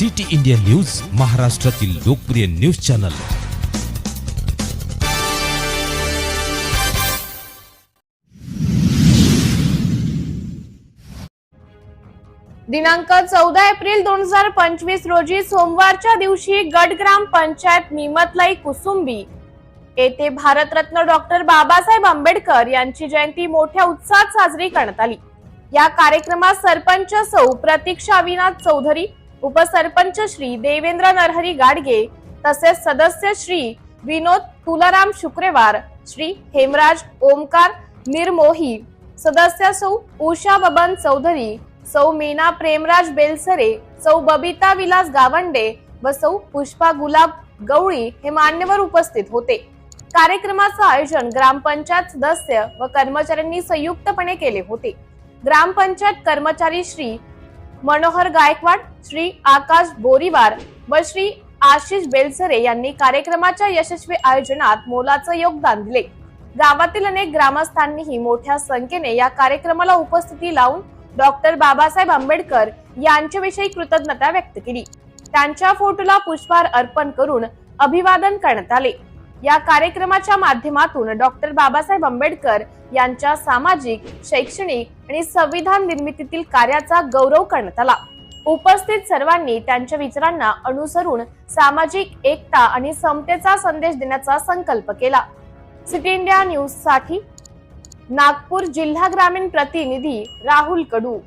City India news महाराष्ट्रातील लोकप्रिय news channel. दिनांक चौदा एप्रिल दोन हजार पंचवीस रोजी सोमवारच्या दिवशी गडग्राम पंचायत निमतलाई कुसुंबी येथे भारतरत्न डॉक्टर बाबासाहेब आंबेडकर यांची जयंती मोठ्या उत्साहात साजरी करण्यात आली. या कार्यक्रमात सरपंच सौ प्रतीक्षा अविनाथ चौधरी उपसरपंच श्री देवेंद्र नरहरी गाडगे तसेच सदस्य श्री विनोद तुलाराम शुक्रेवार श्री हेमराज ओमकार निर्मोही सदस्य सौ उषा बबन चौधरी सौ मीना प्रेमराज बेलसरे सौ बबिता विलास गावंडे व सौ पुष्पा गुलाब गवळी हे मान्यवर उपस्थित होते. कार्यक्रमाचं आयोजन ग्रामपंचायत सदस्य व कर्मचाऱ्यांनी संयुक्तपणे केले होते. ग्रामपंचायत कर्मचारी श्री मनोहर गायकवाड श्री आकाश बोरीवार व श्री आशिष बेलसरे यांनी कार्यक्रमाच्या यशस्वी आयोजनात मोलाचं योगदान दिले. गावातील अनेक ग्रामस्थांनीही मोठ्या संख्येने या कार्यक्रमाला उपस्थिती लावून डॉक्टर बाबासाहेब आंबेडकर यांच्याविषयी कृतज्ञता व्यक्त केली. त्यांच्या फोटोला पुष्पहार अर्पण करून अभिवादन करण्यात आले. या कार्यक्रमाच्या माध्यमातून डॉक्टर बाबासाहेब आंबेडकर यांच्या सामाजिक शैक्षणिक आणि संविधान निर्मितीतील कार्याचा गौरव करण्यात आला. उपस्थित सर्वांनी त्यांच्या विचारांना अनुसरून सामाजिक एकता आणि समतेचा संदेश देण्याचा संकल्प केला. सिटी इंडिया न्यूजसाठी नागपूर जिल्हा ग्रामीण प्रतिनिधी राहुल कडू.